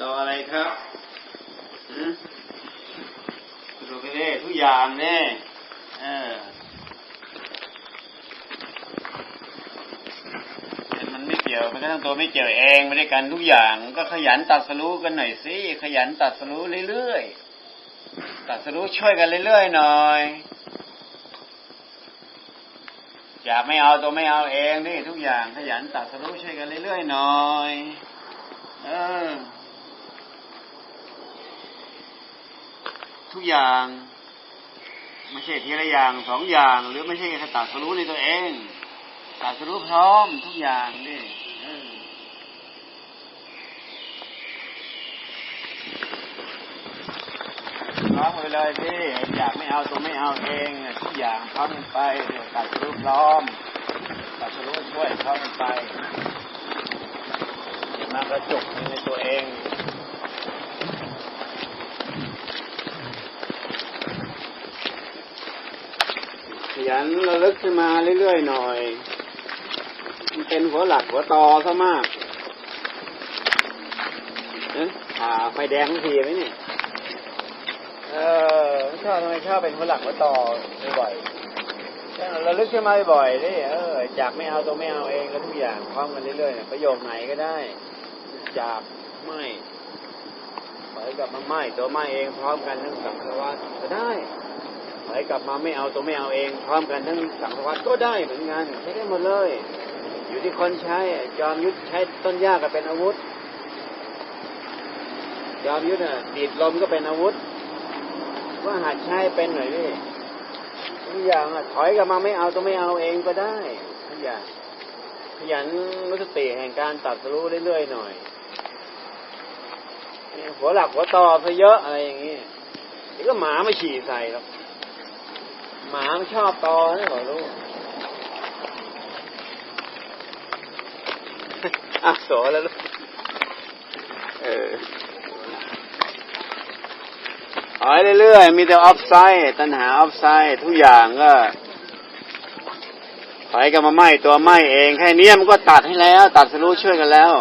รออะไรครับหืมดูไปดิทุกอย่างเนี่ยเออมันไม่เกี่ยวมันก็ต้องตัวไม่เกี่ยวเองไม่ได้กันทุกอย่าง ก็ขยันตัดสรู้กันหน่อยสิขยันตัดสรู้เรื่อยๆตัดสรู้ช่วยกันเรื่อยๆหน่อยอยากไม่เอาตัวไม่เอาเองนี่ทุกอย่างขยันตัดสรู้ช่วยกันเรื่อยๆหน่อย เออ ทุกอย่าง ไม่ใช่ทีละอย่างสองอย่าง หรือไม่ใช่แค่ตัดสรู้ในตัวเองตัดสรู้พร้อมทุกอย่างนี่เออพร้อมไปเลยสิอยากไม่เอาตัวไม่เอาเองทุกอย่างพร้อมไปตัดสรู้พร้อมตัดสรู้ช่วยพร้อมไปมากระจุกในตัวเอง ข ยันระลึกขึ้นมาเรื่อยๆหน่อย มันเป็นหัวหลักหัวตอซะมากเอ๊ะผ่าไฟแดงทีไหมนี่ เออชอบทำไมชอบเป็นหัวหลักหัวตอบ่อยๆระลึกขึ้นมาบ่อยๆดิเออจากไม่เอาตัวไม่เอาเองแล้วทุกอย่างพร้อมกันเรื่อยๆประโยคไหนก็ได้ จากไม่ถอยกับมาไม่ตัวไม่เองพร้อมกันทั้งสังสาวัฏก็ได้ ถอยกลับมาไม่เอาตัวไม่เอาเอง พร้อมกันทั้งสังสารวัฏก็ได้เหมือนกันใช้ได้หมดเลย อยู่ที่คนใช้จอมยุทธใช้ต้นหญ้าก็เป็นอาวุธ จอมยุทธอะดีดลมก็เป็นอาวุธว่าหัดใช้เป็นหน่อยพี่ทุกอย่างอะถอยกลับมาไม่เอาตัวไม่เอาเองก็ได้ทุกอย่างขยันรู้สติแห่งการตัดสู้เรื่อยๆหน่อยหัวหลักหัวต่อซะเยอะอะไรอย่างนี้เดี๋ยวก็หมามาฉี่ใส่หรอก หมามันชอบตอนะขอรู้อะโสแล้วลูก เออถอยเรื่อยๆ มีแต่ออฟไซด์ตัณหาออฟไซด์ทุกอย่างก็ถอยกันมาไหม้ตัวไหม้เองแค่นี้มันก็ตัดให้แล้ว ตัดสรู้ช่วยกันแล้ว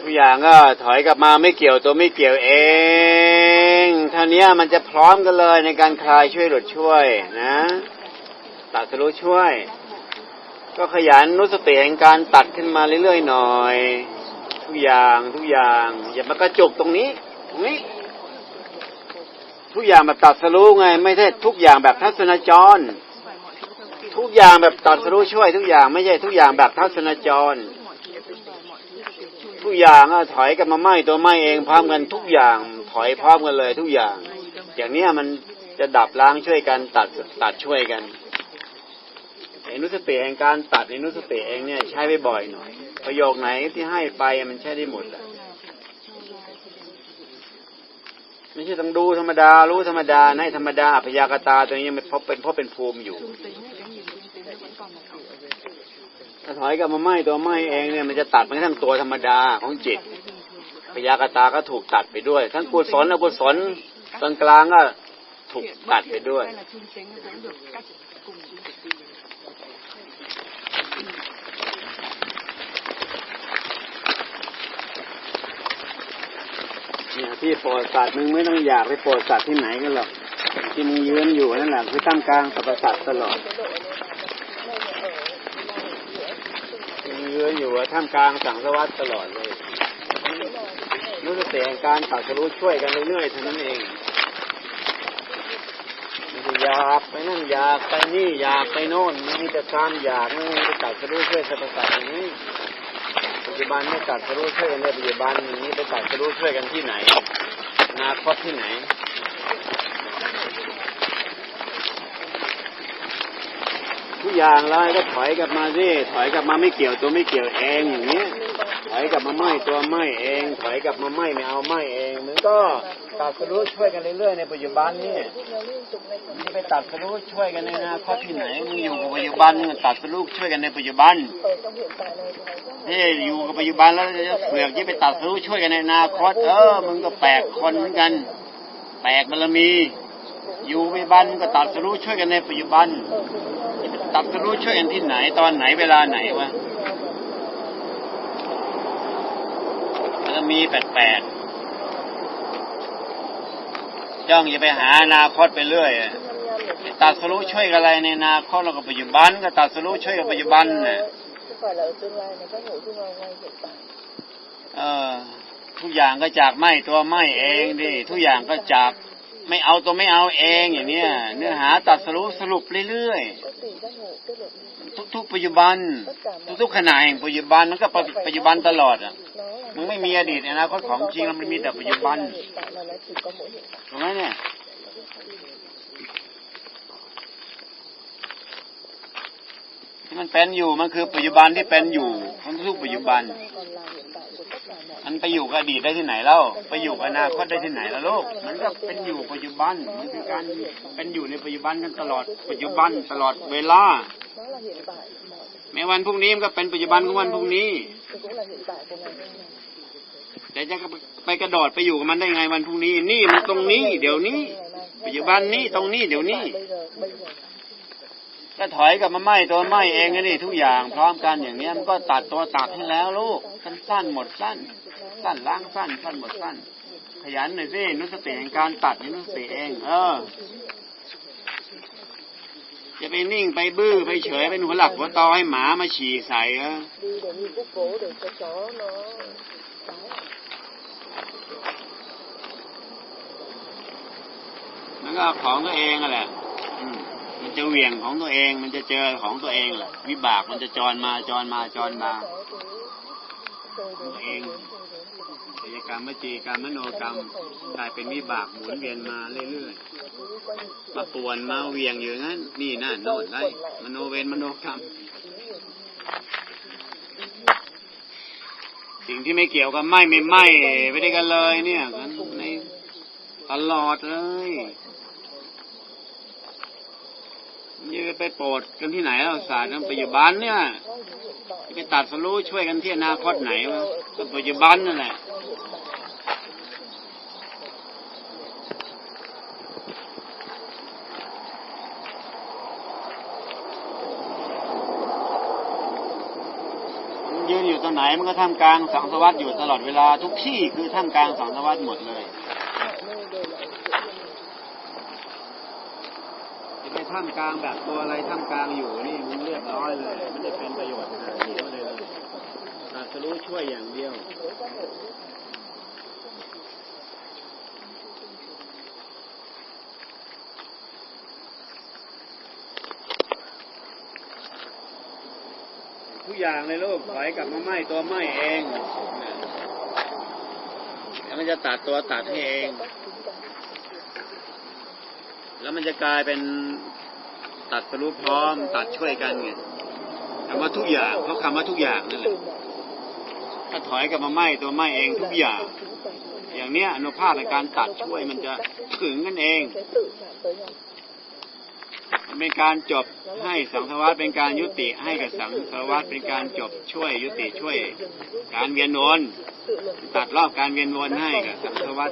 ทุกอย่างก็ถอยกลับมาไม่เกี่ยวตัวไม่เกี่ยวเอง ท่านี้มันจะพร้อมกันเลยในการคลายช่วยหลุดช่วยนะตัดสรู้ช่วย ก็ขยันนุสติแห่งการตัดขึ้นมาเรื่อยๆหน่อย ทุกอย่างทุกอย่าง อย่ามากระจุกตรงนี้ตรงนี้ ทุกอย่างแบบตัดสรู้ไง ไม่ใช่ทุกอย่างแบบทัศนจร ทุกอย่างแบบตัดสรู้ช่วย ทุกอย่างไม่ใช่ทุกอย่างแบบทัศนจร ทุกอย่างอถอยกันมาไหมตัวไหมเองพร้อมกันทุกอย่าง ถอยพร้อมกันเลยทุกอย่าง อย่างเนี้ยมันจะดับล้างช่วยกันตัดตัดช่วยกันไอ้นุสติแห่งการตัดไอ้นุสติเองเนี่ยใช้ไปบ่อยหน่อย ประโยคไหนที่ให้ไปมันใช้ได้หมดแหละไม่ใช่ต้องดูธรรมดา รู้ธรรมดาให้ธรรมดาพยากตาตัวนี้มันเพราะเป็นเพราะเป็นภูมิอยู่ถ้าถอยกลับมาไหมตัวไหมเองเนี่ยมันจะตัดมันทั้งตัวธรรมดาของจิต พยากตาก็ถูกตัดไปด้วย ทั้งกุศลอกุศลกลางกลางๆก็ถูกตัดไปด้วย เนี่ยที่โปรดสัตว์มึงไม่ต้องอยากไปโปรดสัตว์ที่ไหนกันหรอกที่มึงยืนอยู่นั่นแหละคือตั้งกลางสรรพสัตว์ตลอดที่มึงยืนอยู่อะท่ามกลางสังสวัสดตลอดเลย รู้สติแห่งการตัดสรู้ช่วยกันเรื่อยๆเท่านั้นเองอยากไปนั่นอยากไปนี่อยากไปโน่นมีแต่การอยากมันไปตัดสรู้ช่วยสรรพสัตว์อย่างนี้ปัจจุบันไม่ตัดสรู้ช่วยกันในปัจจุบันนี้ไปตัดสรู้ช่วยกันที่ไหนอนาคตที่ไหนทุกอย่างเลยก็ถอยกลับมาสิถอยกลับมาไม่เกี่ยวตัวไม่เกี่ยวเองอย่างนี้ย อยกลับมาไหม่ตัวไหม่เองถอยกลับมาไหม่ไม่เอาไหม่เองมันก็ตัดสรู้ช่วยกันเรื่อยๆในปัจจุบันนี่มันจะไปตัดสรู้ช่วยกันในอนาคตที่ไหนมึงอยู่กับปัจจุบันมึงตัดสรู้ช่วยกันในปัจจุบันเฮ้ยอยู่กับปัจจุบันแล้วจะเสือกที่ไปตัดสรู้ช่วยกันในอนาคตเออมึงก็แปลกคนเหมือนกัน แปลกบารมี อยู่ปัจจุบันมึงก็ตัดสรู้ช่วยกันในปัจจุบันตัดสรู้ช่วยกันที่ไหนตอนไหนเวลาไหนวะ ก็ มีแปลกๆจ้องจะไปหาอนาคตไปเรื่อยตัดสรู้ช่วยอะไรในนาคตเราก็ปัจจุบัน ก็ตัดสรู้ช่วยกับปัจจุบันน่ะเออ ทุกอย่างก็จากไม่ตัวไม่เองดิทุกอย่างก็จากไม่เอาตัวไม่เอาเองอย่างเนี้ยเนื้อหาตัดสรู้สรุปเรื่อยๆทุกๆปัจจุบัน ทุกๆขณะแห่งปัจจุบันมันก็ปัจจุบันตลอดอะ มึงไม่มีอดีตอนาคตของจริงแล้วมันมีแต่ปัจจุบันถูกไหมเนี่ยที่มันเป็นอยู่มันคือปัจจุบันที่เป็นอยู่ของทุกปัจจุบัน มันไปอยู่กับอดีตได้ที่ไหนแล้วไปอยู่กับอนาคตได้ที่ไหนแล้วลูกมันก็เป็นอยู่ปัจจุบันมันคือการเป็นอยู่ในปัจจุบันกันตลอดปัจจุบันตลอดเวลาแม้วันพรุ่งนี้มันก็เป็นปัจจุบันของวันพรุ่งนี้ แต่จะไปกระโดดไปอยู่กับมันได้ไงวันพรุ่งนี้ นี่มันตรงนี้ เดี๋ยวนี้ ปัจจุบันนี้ตรงนี้ เดี๋ยวนี้ก็ถอยกับมาไหม้ตัวไหม้เองนี่ทุกอย่างพร้อมกันอย่างเนี้ยมันก็ตัดตัวตัดให้แล้วลูกสั้นๆหมดสั้น สั้นล้างสั้น สั้นหมดสั้น ขยันหน่อยสินุสติแห่งการตัดนี่นุสติเอง เออจะไปนิ่งไปบื้อไปเฉยเป็นหัวหลักหัวตอให้หมามาฉี่ใส่เออ มันก็ของตัวเองอะแหละมันจะเหวี่ยงของตัวเอง มันจะเจอของตัวเองแหละ วิบากมันจะจรมาจรมาจรมาตัวเองกิจกรรมวจีกรรมมโนกรรมกลายเป็นวิบากหมุนเวียนมาเรื่อยๆมาป่วนมาเหวียงอยู่งั้น นี่นั่นโน่นไรมโนเวรมโนกรรม สิ่งที่ไม่เกี่ยวกับไม่ไม่ไม่ไปได้วยกันเลย เนี่ยกัน ตลอดเลยนี่ไปโปรดกันที่ไหนแล้วศาสตร์นั้นปัจจุบันเนี่ยไปตัดสรู้ช่วยกันที่อนาคตไหนวะปัจจุบันนั่นแหละยืนอยู่ตรงไหนมันก็ท่ามกลางสังสวัสดิ์อยู่ตลอดเวลาทุกที่คือท่ามกลางสังสวัสดิ์หมดเลย ท่ามกลางแบบตัวอะไรท่ามกลางอยู่นี่มันเรียบร้อยเลยไม่ได้เป็นประโยชน์อะไรเยเลยตัดสรู้ช่วยอย่างเดียวทุกอย่างเลยลูกถอยกลับมาไหม้ตัวไหม้เองแล้วมันจะตัดตัวตัดให้เอง แล้วมันจะกลายเป็น ตัดสรุปพร้อม ตัดช่วยกันไงคำว่าทุกอย่างเพราะคำว่าทุกอย่างนั่นแหละถ้าถอยกลับมาไหมตัวไหมเองทุกอย่าง อย่างเนี้ยอนุภาพในการตัดช่วยมันจะถึงกันเองเป็นการจบให้สังสารวัฏเป็นการยุติให้กับสังสารวัฏเป็นการจบช่วยยุติช่วย การเวียนวนตัดรอบการเวียนวนให้กับสังสารวัฏ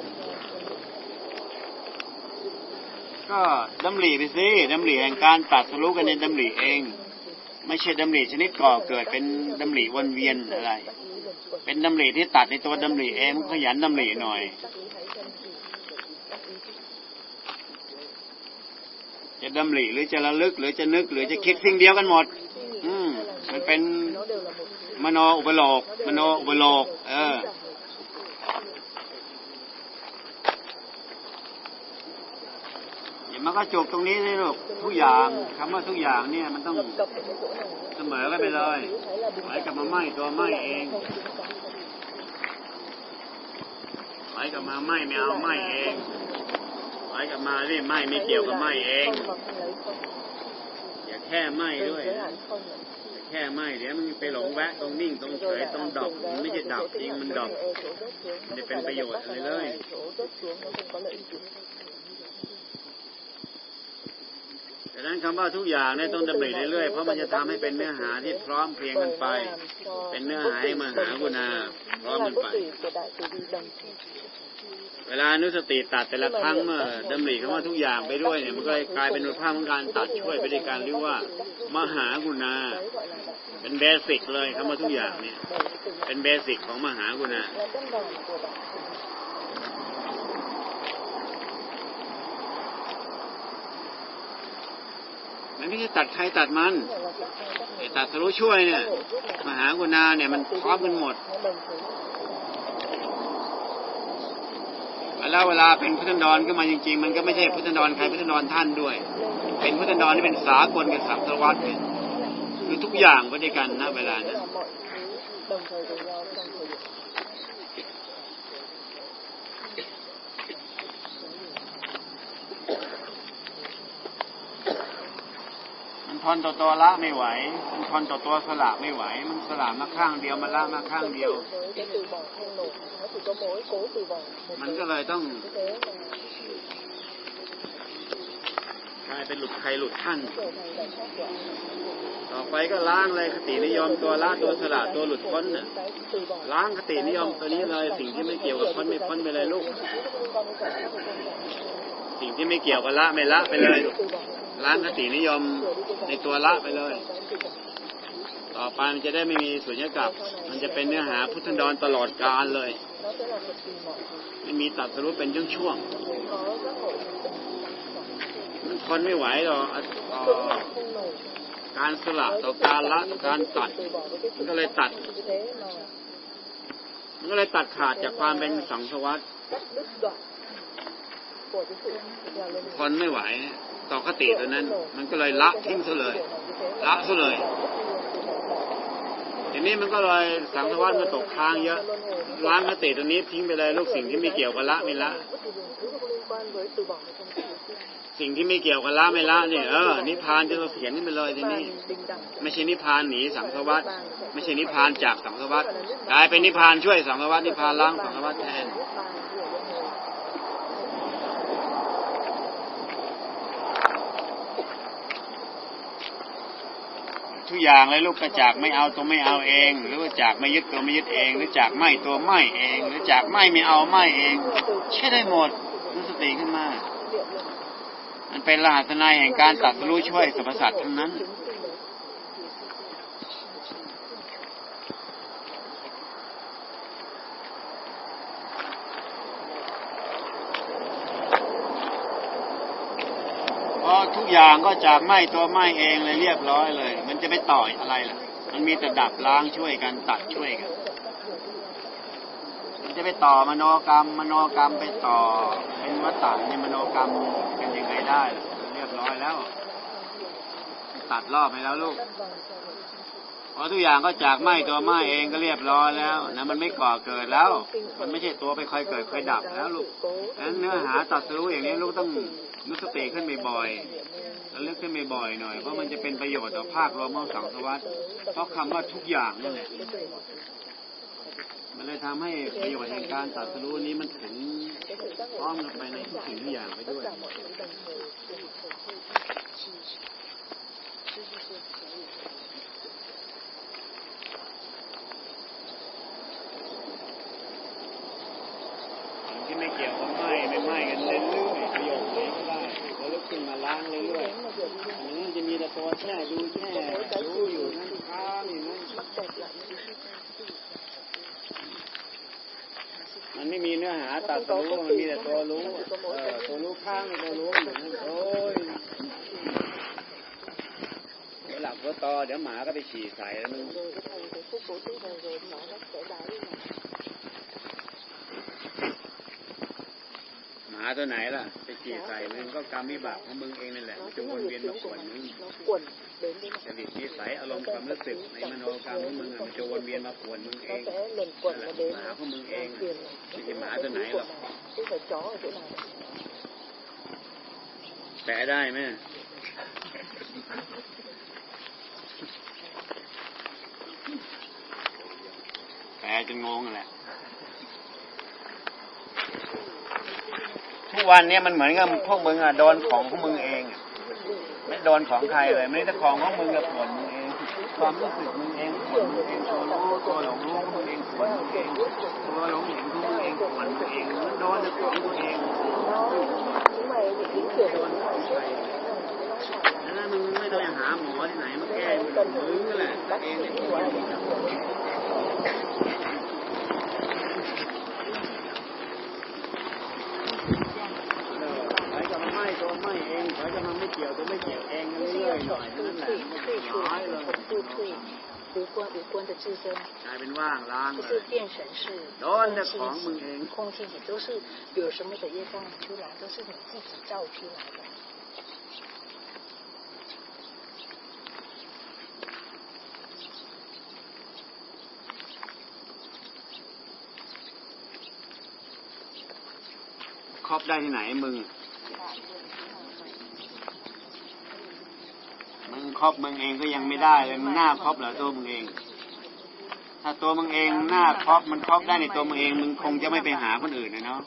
ก็ดำริไปสิดำริแห่งการตัดทะลุกันในดำริเอง ไม่ใช่ดำริชนิดก่อเกิดเป็นดำริวนเวียนอะไร เป็นดำริที่ตัดในตัวดำริเองขยันดำริหน่อยจะดำริหรือจะระลึก หรือจะนึก หรือจะคิดสิ่งเดียวกันหมด อืมมันเป็นมโนอุปโลกมโนอุปโลก เออ อย่า มาก็จบตรงนี้เลยลูกทุกอย่างคำว่าทุกอย่างเนี่ยมันต้องเสมอกันไปเลย thấy là ถอยกลับมาไหมตัวไหมเอง không chịu cắn ถอยกลับมาไหมไม่เอาไหมเองถอยกลับมาที่ไหมไม่เกี่ยวกับไหมเองอย่าแค่ไหมด้วยแค่ไหมเดี๋ยวมันไปหลงแวะตรงนิ่งตรงเฉยตรงดอกมันไม่ใช่ดับจริงมันดอก ở chỗ rớt xuống nó Để không เป็นประโยชน์อะไรเลย นั้นคำว่าทุกอย่างเนี่ยต้องดำริเรื่อยๆ เพราะมันจะทำให้เป็นเนื้อหาที่พร้อมเพียงกันไป เป็นเนื้อหาให้มหากุณาพร้อมกันไป เวลานุสติตัดแต่ละครั้งเมื่อดำริคำว่าทุกอย่างไปด้วยเนี่ยมันก็กลายเป็นรูปภาพของการตัดช่วยไปด้วยการเรียกว่า มหากุณา เป็นเบสิกเลยคำว่าทุกอย่างเนี่ย เป็นเบสิกของมหากุณา มันไม่ใช่ตัดใครตัดมันไอ้ตัดสรู้ช่วยเนี่ย มหากุณาเนี่ยมันพร้อมกันหมดแล้วเวลาเป็นพุทธนดรขึ้นมาจริง ๆ มันก็ไม่ใช่พุทธนดรใครพุทธนดรท่านด้วย เป็นพุทธนดรที่เป็นสากลกับสังสารวัตรเนี่ยคือทุกอย่างไปด้วยกันนะเวลานั้น นทนต่อตัวละไม่ไหว มันทนต่อตัวสละไม่ไหว มันสละมาข้างเดียวมันละมาข้างเดียว มันก็เลยต้องกลายเป็นหลุดใครหลุดท่านต่อไปก็ล้างเลยคตินิยมตัวละตัวสละตัวหลุดพ้นน่ะล้างคตินิยมตัวนี้เลยสิ่งที่ไม่เกี่ยวกับพ้นไม่พ้นไปเลยลูก สิ่งที่ไม่เกี่ยวกับละไม่ละไปเลยล้างคตินิยม ในตัวละไปเลย ต่อไปมันจะได้ไม่มีสุญญากาศมันจะเป็นเนื้อหาพุทธนดรตลอดกาลเลย ไม่มีตัดสรุปเป็นช่วงๆมันทนไม่ไหวหรอกการสละต่อการละต่อการตัด มันก็เลยตัด มันก็เลยตัดขาดจากความเป็นสังสวัต cắt đứt đoạn của cái sự là luân ทนไม่ไหว ต่อคติตัวนั้น มันก็เลยละทิ้งซะเลย ละซะเลยทีนี้มันก็เลยสังสวัตมันตกค้างเยอะล้างคติตัวนี้ทิ้งไปเลยลูกสิ่งที่ไม่เกี่ยวกับละไม่ละ สิ่งที่ไม่เกี่ยวกับละไม่ละเนี่ยเออนิพพานจะเขียนนี่ไปเลยทีนี้ ไม่ใช่นิพพานหนีสังสวัตไม่ใช่นิพพานจากสังสวัตกลายเป็นนิพพานช่วยสังสวัตนิพพานล้างสังสวัตแทน ทุกอย่างเลยลูกกระจากไม่เอาตัวไม่เอาเอง หรือว่าจากไม่ยึดตัวไม่ยึดเอง หรือจากไม่ตัวไม่เอง หรือจากไม่ไม่เอาไม่เองใช่ได้หมดรู้สติขึ้นมามันเป็นรหัสนายแห่งการตัดสรู้ช่วยสรรพสัตว์ทั้งนั้นเพราะทุกอย่างก็จากไม่ตัวไม่เองเลยเรียบร้อยเลย มันจะไปต่อยอะไรล่ะ มันมีแต่ดับล้างช่วยกันตัดช่วยกัน มันจะไปต่อมโนกรรม มโนกรรมไปต่อ เป็นวัตตะในมโนกรรมกันยังไงได้ล่ะเรียบร้อยแล้ว ตัดรอบไปแล้วลูก เพราะทุกอย่างก็จากไหม้ตัวไหม้เองก็เรียบร้อยแล้วนะมันไม่ก่อเกิดแล้ว มันไม่ใช่ตัวไปคอยเกิดคอยดับแล้วลูกดังนั้นเนื้อหาตัดสรู้อย่างนี้ลูกต้องนึกสติขึ้นบ่อยๆแล้วเลือกขึ้นบ่อยๆหน่อย เพราะมันจะเป็นประโยชน์ต่อภาครวมของสังสวัสดิ์เพราะคำว่าทุกอย่างนั่นแหละมันเลยทำให้ประโยชน์แห่งการตัดสรู้นี้มันถึงอ้อมลงไปในทุกสิ่งทุกอย่างไปด้วย สิ่งที่ไม่เกี่ยวกับไหม้ไม่ไหม้กันเรื่อยๆประโยชน์เองก็ได้แล้วลุก ขึ้นมาล้างเรื่อยๆอันจะมีแต่ตัวแช่ดูแช่ดูอยู่นั่นค้างอยู่นั่นมันไม่มีเนื้อหาตัดตัวรู้มันมีแต่ตัวรู้ตัวรู้ข้างตัวรู้อยู่นั่นโอ้ยเดี๋ยวหลับก็ตอเดี๋ยวหมาก็ไปฉี่ใส่แล้วมึงหมาตัวไหนล่ะ ไปฉี่ใส่มึงก็กรรมวิบากของมึงเองนั่นแหละมันจะวนเวียนมาปวดมึง nó quẩn đến với จริตนิสัยอารมณ์ความรู้สึกในมโนกรรมของมึงอะมันจะวนเวียนมาปวดมึงเอ nó ง sẽ luẩn quẩn nó đến หมาของมึงเอง làm phiền ไม่ใช่หมาตัวไหนหรอก chứ phải chó ở chỗ nào แปะได้ไหมแปะจนงงแหละ ทุก วันเนี้ยมันเหมือนกับพวกมึงอะโดนของของมึงเองอไม่โดนของใครเลยไม่ได้ของของมึงกับปวดมึงเอง ความรู้สึกมึงเองปวดมึงเองตัวรู้ตัวหลงรู้มึงเองปวดมึงเองตัวหลงเห็นของมึงเองปวดมึงเองมันโดนแต่ของตัวเอง nó nhưng mà những cái kiểu โดนของใคร少ดั了ง。นั้นมึงไม่ต้องไปหาหมอที่ไหนมาแก้มึงมึงนั่นแหละเอง ไม่เกี่ยวตัวไม่เกี่ยวเอง 就是 เรื่อ 要 ยๆหน่อย 从 นั่นแหละ 后退， มัน 退出 น้อยเลย 从后退，无关无关的自身， กลายเป็นว่างล้าง 就 เล 是 ย 变成是 โดนแต่ของมึงเอง 空气体，都是有什么的业障出来，都是你自己造出来的。 ครอบได้ที่ไหนมึง ครอบมึงเองก็ยังไม่ได้เลยมึงหน้าครอบเหรอตัวมึงเอง ถ้าตัวมึงเองหน้าครอบมันครอบได้ในตัวมึงเองมึงคงจะไม่ไปหาคนอื่นนะเนาะ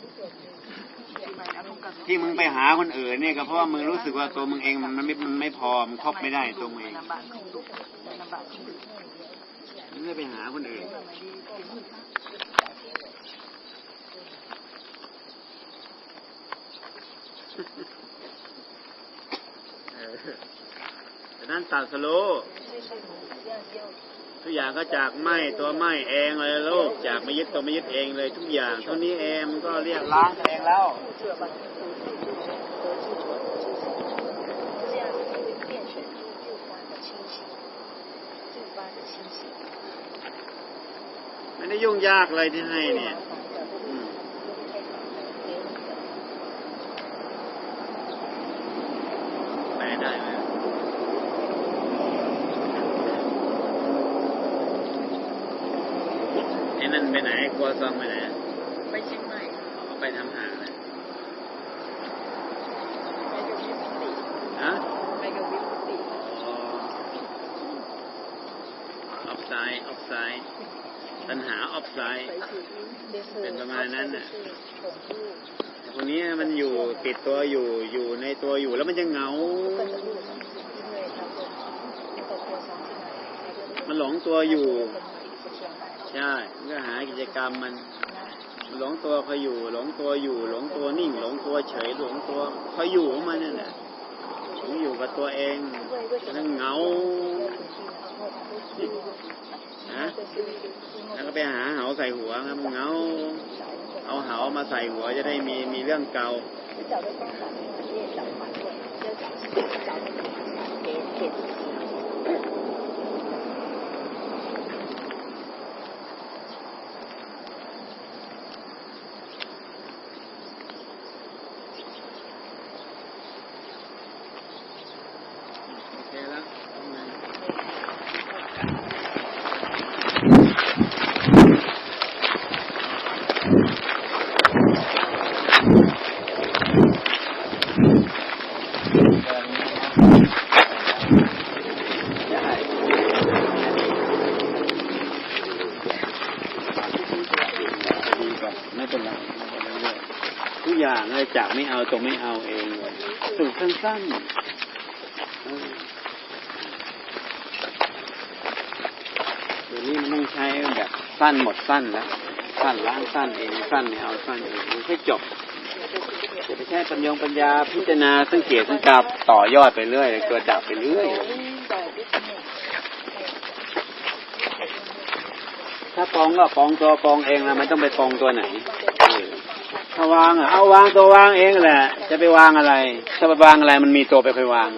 ที่มึงไปหาคนอื่นเนี่ยก็เพราะว่ามึงรู้สึกว่าตัวมึงเองมันไม่มันไม่พอมันครอบไม่ได้ตัวมึงเองมึงไม่ไปหาคนอื่นเออ นั้นตาดสโลทุกอย่างก็จากไหมตัวไหมเองเลยโลกจากไม่ยึดตัวไม่ยึดเองเลย ทุกอย่างเท่านี้เองมันก็เรียกล้างเองแล้วไม่ได้ยุ่งยากเลยที่ให้เนี่ย ไซด์ออฟไซด์ปัญหาออฟไซด์เป็นประมาณนั้นน่ะคนนี้มันอยู่ติดตัวอยู่อยู่ในตัวอยู่แล้วมันจะเหงา มันหลงตัวอยู่ ใช่มันก็หากิจกรรมมันมันหลงตัวคอยอยู่ หลงตัวอยู่ หลงตัวนิ่ง หลงตัวเฉย หลงตัวคอยอยู่ของมันนั่นแหละหลงอยู่กับตัวเองแล้วเหงา ฮะแล้วก็ไปหาเหาใส่หัวครับเหงาเอาเหามาใส่หัวจะได้มีมีเรื่องเกา找 จากไม่เอาตรงไม่เอาเองสูตรสั้นๆเดี๋ยวนี้มันต้องใช้แบบสั้นหมดสั้นแล้ว สั้นล้างสั้นเองสั้นไม่เอาสั้นเองมันแค่จบจะไปใช้ปัญญงปัญญาพิจารณาสังเกตสังกับต่อยอดไปเรื่อยเกิดดับไปเรื่อยถ้าปองก็ปองตัวปองเองแล้วไม่ต้องไปปองตัวไหน ถ้าวางอะเอาวางตัววางเองแหละ จะไปวางอะไร ถ้าไปวางอะไรมันมีตัวไปไปวาง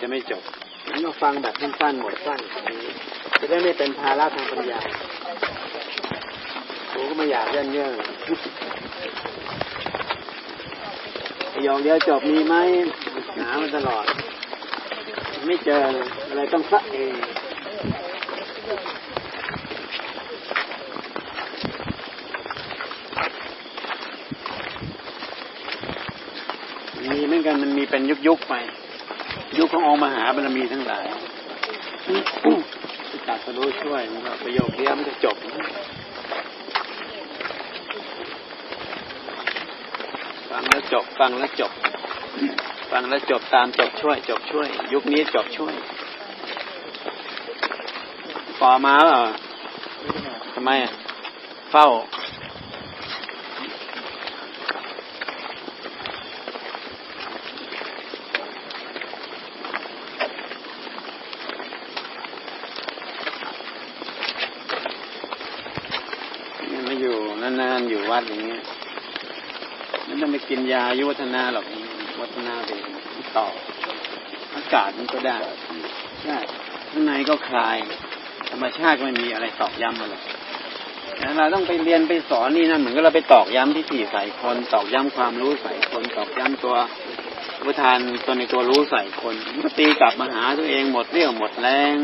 จะไม่จบงั้นก็ฟังแบบสั้นๆหมดสั้นจะได้ไม่เป็นภาระทางปัญญากูก็ไม่อยากเย่นเยื่อยองเดียวจบมีไหมหามันตลอด ไม่เจออะไรต้องซักเอง มีเหมือน กันมันมีเป็นยุคยุคไป ยุคขององค์มหาบารมีทั้งหลายตัดสรู้ช่วยมันก็ประโยคเดียวมันจะจบฟังแล้วจบฟังแล้วจบ ฟังแล้วจบตามจบช่วย จบช่วย ยุคนี้จบช่วยปอมาเหรอทำไมอะเฝ้า นานๆอยู่ วัดอย่างเงี้ยไม่ต้องไปกินยายุวัฒนาหรอกวัฒนาไปต่อ อากาศมันก็ได้ใช่ข้างในก็คลาย ธรรมชาติก็ไม่มีอะไรตอกย้ำมาหรอกเราต้องไปเรียนไปสอนนี่นั่นเหมือนกับเราไปตอกย้ำที่ถี่ใส่คนตอกย้ำความรู้ใส่คนตอกย้ำตัวอุทานตัวในตัวรู้ใส่คนมันก็ตีกลับมาหาตัวเองหมดเรี่ยวหมดแรง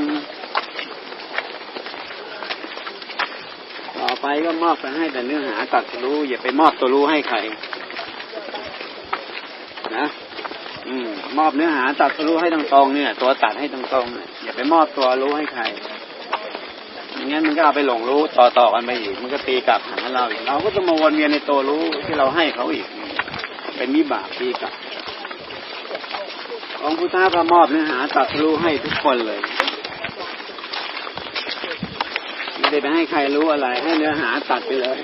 ต่อ ไปก็มอบไปให้แต่เนื้อหาตัดรู้ อย่าไปมอบตัวรู้ให้ใครนะอืม มอบเนื้อหาตัดรู้ให้ตรงๆเนี่ย ตัวตัดให้ตรงๆเนี่ยอย่าไปมอบตัวรู้ให้ใครอย่างงั้นมันก็เอาไปหลงรู้ต่อๆกันไปอีก มันก็ตีกลับหาเราอีกเราก็จะมาวนเวียนในตัวรู้ที่เราให้เขาอีก เป็นวิบาตีกลับองค์พุทธะพระมอบเนื้อหาตัดรู้ให้ทุกคนเลย ไม่ได้ไปให้ใครรู้อะไร ให้เนื้อหาตัดไปเลย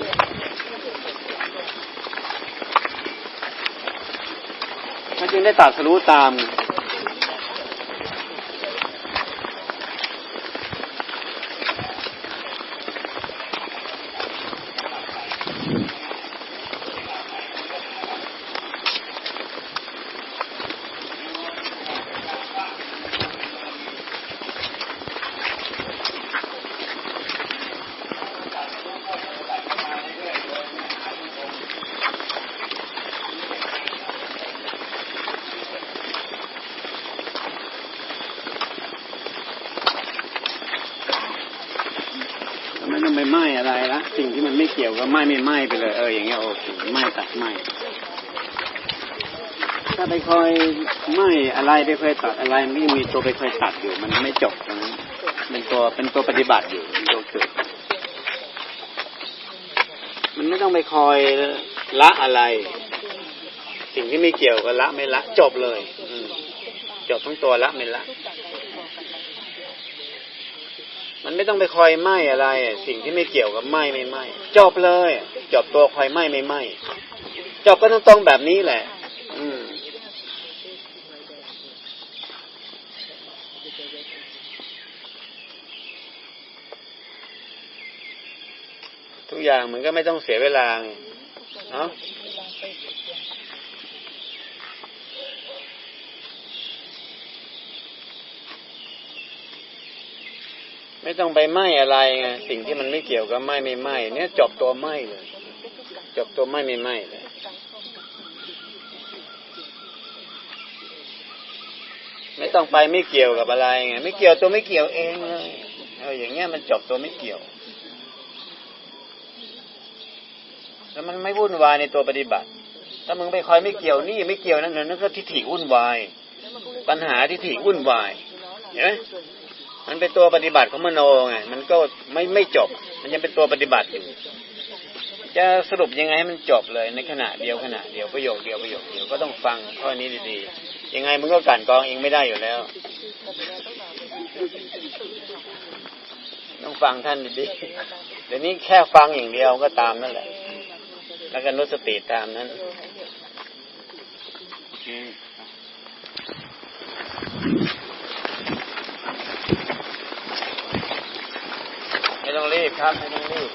มันจึงได้ตัดสรู้ตามต้องไปไหม้อะไรละ สิ่งที่มันไม่เกี่ยวก็ไหม้ไม่ไหม้ไปเลยเอออย่างเงี้ยโอเคไหม้ตัดไหม้ถ้าไปคอยไหม้อะไรไปคอยตัดอะไรมันก็ยังมีตัวไปคอยตัดอยู่ มันไม่จบตรงนั้นเป็นตัวเป็นตัวปฏิบัติอยู่เป็นตัวฝึกมันไม่ต้องไปคอยละอะไร สิ่งที่ไม่เกี่ยวกับละไม่ละ จบเลย อืจบทั้งตัวละไม่ละ มันไม่ต้องไปคอยไหมอะไร สิ่งที่ไม่เกี่ยวกับไหมไม่ไหมจบเลยจบตัวคอยไหมไม่ไหมจบก็ต้องตรงแบบนี้แหละ อืมทุกอย่างมันก็ไม่ต้องเสียเวลาเนาะ ไม่ต้องไปไหม้อะไรไงสิ่งที่มันไม่เกี่ยวกับไหม้ไม่ไหม้เนี่ยจบตัวไหม้เลยจบตัวไหม้ไม่ไหม้เลยไม่ต้องไปไม่เกี่ยวกับอะไรไงไม่เกี่ยวตัวไม่เกี่ยวเองเลยเอออย่างเงี้ยมันจบตัวไม่เกี่ยว แล้วมันไม่วุ่นวายในตัวปฏิบัติ ถ้ามึงไปคอยไม่เกี่ยวนี่ไม่เกี่ยวนั่นนั่นก็ทิฏฐิวุ่นวาย ปัญหาทิฏฐิวุ่นวายเห็นไหม มันเป็นตัวปฏิบัติของมโนไงมันก็ไม่ไม่จบ มันยังเป็นตัวปฏิบัติอยู่จะสรุปยังไงให้มันจบเลยในขณะเดียวขณะเดียวประโยคเดียวประโยคเดียวก็ต้องฟังข้อนี้ดีๆยังไงมึงก็กลันกรองเองไม่ได้อยู่แล้ว ต้องฟังท่านดีๆเดี๋ยวนี้แค่ฟังอย่างเดียวก็ตามนั่นแหละ แล้วก็นุสติตามนั้นโอเค ไม่ต้องรีบครับไม่ต้องรีบ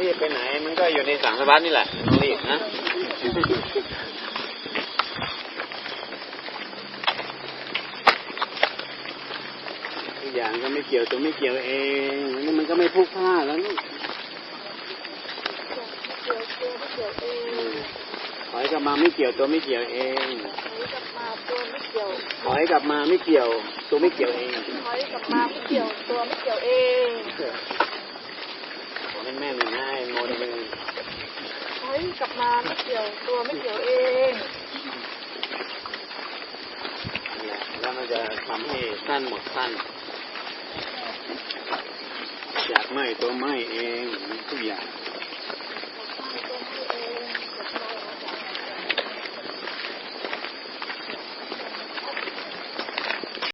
รีบไปไหน มันก็อยู่ในสังสารวัตนี่แหละไม่ต้องรีบนะทุกอย่างก็ไม่เกี่ยวตัวไม่เกี่ยวเองนี่มันก็ไม่พุกพลาดแล้วนี่อืมถอยกลับมาไม่เกี่ยวตัวไม่เกี่ยวเอง ถอยกลับมาไม่เกี่ยว ตัวไม่เกี่ยวเองถอยกลับมาไม่เกี่ยวตัวไม่เกี่ยวเองขอให้แม่หนึ่งให้โมนหนึ่งถอยกลับมาไม่เกี่ยวตัวไม่เกี่ยวเองเนี่ยแล้วมันจะทำให้สั้นหมดสั้นอยากไหมตัวไหมเองทุกอย่าง